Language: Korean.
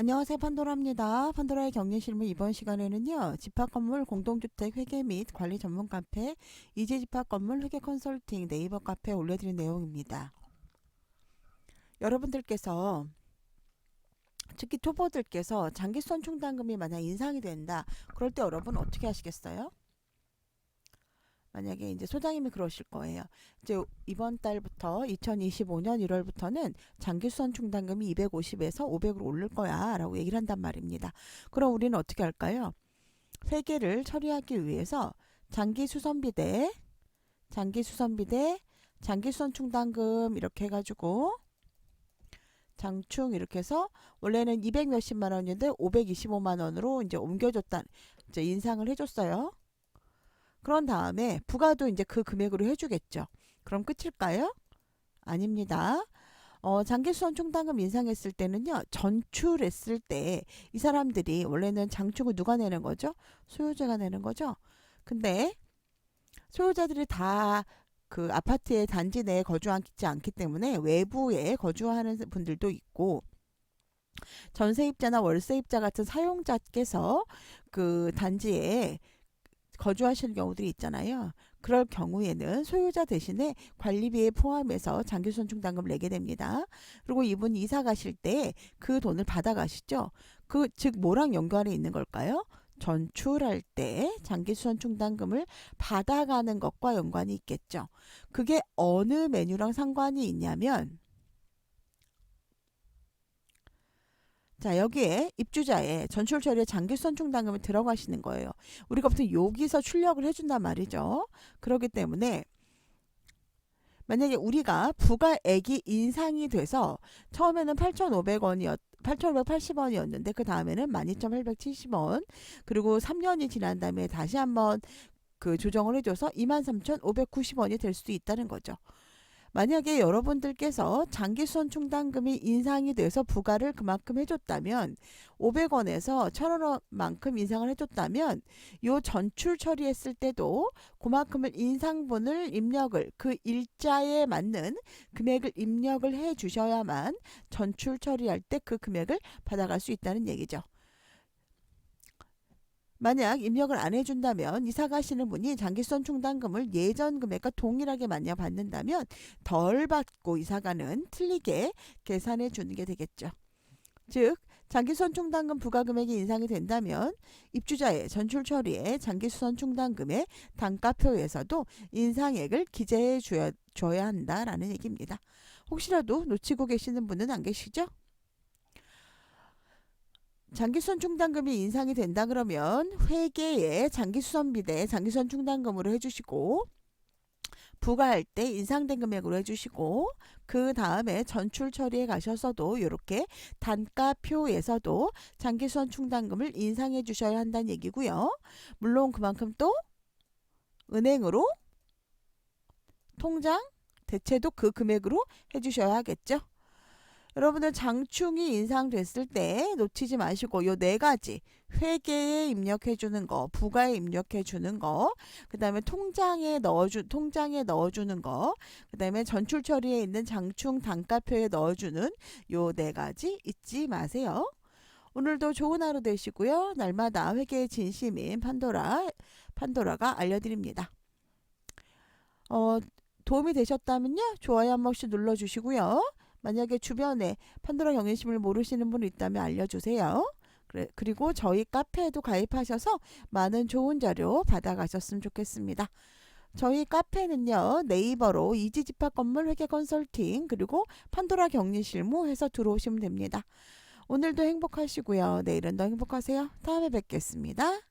안녕하세요 판도라입니다. 판도라의 격리실무 이번 시간에는요. 집합건물 공동주택 회계 및 관리 전문 카페 이제 집합건물 회계 컨설팅 네이버 카페에 올려드린 내용입니다. 여러분들께서 특히 초보들께서 장기수선 충당금이 만약 인상이 된다. 그럴 때 여러분 어떻게 하시겠어요? 만약에 이제 소장님이 그러실 거예요. 이제 이번 달부터 2025년 1월부터는 장기수선 충당금이 250에서 500으로 오를 거야라고 얘기를 한단 말입니다. 그럼 우리는 어떻게 할까요? 회계를 처리하기 위해서 장기수선비 대 장기수선비 대 장기수선 충당금 이렇게 해가지고 장충 이렇게 해서 원래는 200 몇십만 원인데 525만 원으로 이제 옮겨줬다 이제 인상을 해줬어요. 그런 다음에 부가도 이제 그 금액으로 해주겠죠. 그럼 끝일까요? 아닙니다. 어, 장기수선 충당금 인상했을 때는요, 전출했을 때 이 사람들이 원래는 장충을 누가 내는 거죠? 소유자가 내는 거죠? 근데 소유자들이 다 그 아파트의 단지 내에 거주하지 않기 때문에 외부에 거주하는 분들도 있고, 전세입자나 월세입자 같은 사용자께서 그 단지에 거주하시는 경우들이 있잖아요. 그럴 경우에는 소유자 대신에 관리비에 포함해서 장기수선 충당금을 내게 됩니다. 그리고 이분 이사 가실 때 그 돈을 받아 가시죠. 그 즉 뭐랑 연관이 있는 걸까요? 전출할 때 장기수선 충당금을 받아가는 것과 연관이 있겠죠. 그게 어느 메뉴랑 상관이 있냐면 자, 여기에 입주자의 전출 처리에 장기수선 충당금을 들어가시는 거예요. 우리가 보통 여기서 출력을 해준단 말이죠. 그렇기 때문에 만약에 우리가 부가액이 인상이 돼서 처음에는 8,500원이었 8,580원이었는데 그 다음에는 12,870원 그리고 3년이 지난 다음에 다시 한번 그 조정을 해줘서 23,590원이 될 수도 있다는 거죠. 만약에 여러분들께서 장기수선 충당금이 인상이 돼서 부가를 그만큼 해줬다면 500원에서 1000원만큼 인상을 해줬다면 요 전출 처리했을 때도 그만큼을 인상분을 입력을 그 일자에 맞는 금액을 입력을 해 주셔야만 전출 처리할 때 그 금액을 받아갈 수 있다는 얘기죠. 만약 입력을 안 해준다면 이사 가시는 분이 장기수선 충당금을 예전 금액과 동일하게 만약 받는다면 덜 받고 이사가는 틀리게 계산해 주는 게 되겠죠. 즉 장기수선 충당금 부가금액이 인상이 된다면 입주자의 전출 처리에 장기수선 충당금의 단가표에서도 인상액을 기재해 줘야, 줘야 한다라는 얘기입니다. 혹시라도 놓치고 계시는 분은 안 계시죠? 장기수선 충당금이 인상이 된다 그러면 회계에 장기수선비 대 장기수선 충당금으로 해주시고 부과할 때 인상된 금액으로 해주시고 그 다음에 전출 처리에 가셔서도 이렇게 단가표에서도 장기수선 충당금을 인상해 주셔야 한다는 얘기고요. 물론 그만큼 또 은행으로 통장 대체도 그 금액으로 해주셔야 하겠죠. 여러분들 장충이 인상됐을 때 놓치지 마시고 요 네 가지 회계에 입력해 주는 거, 부가에 입력해 주는 거, 그다음에 통장에 넣어주 통장에 넣어 주는 거, 그다음에 전출 처리에 있는 장충 단가표에 넣어 주는 요 네 가지 잊지 마세요. 오늘도 좋은 하루 되시고요. 날마다 회계의 진심인 판도라 판도라가 알려드립니다. 어, 도움이 되셨다면요. 좋아요 한 번씩 눌러주시고요. 만약에 주변에 판도라 경외심을 모르시는 분 있다면 알려주세요. 그리고 저희 카페에도 가입하셔서 많은 좋은 자료 받아가셨으면 좋겠습니다. 저희 카페는요 네이버로 이지집합 건물 회계 컨설팅 그리고 판도라 격리 실무 해서 들어오시면 됩니다. 오늘도 행복하시고요. 내일은 더 행복하세요. 다음에 뵙겠습니다.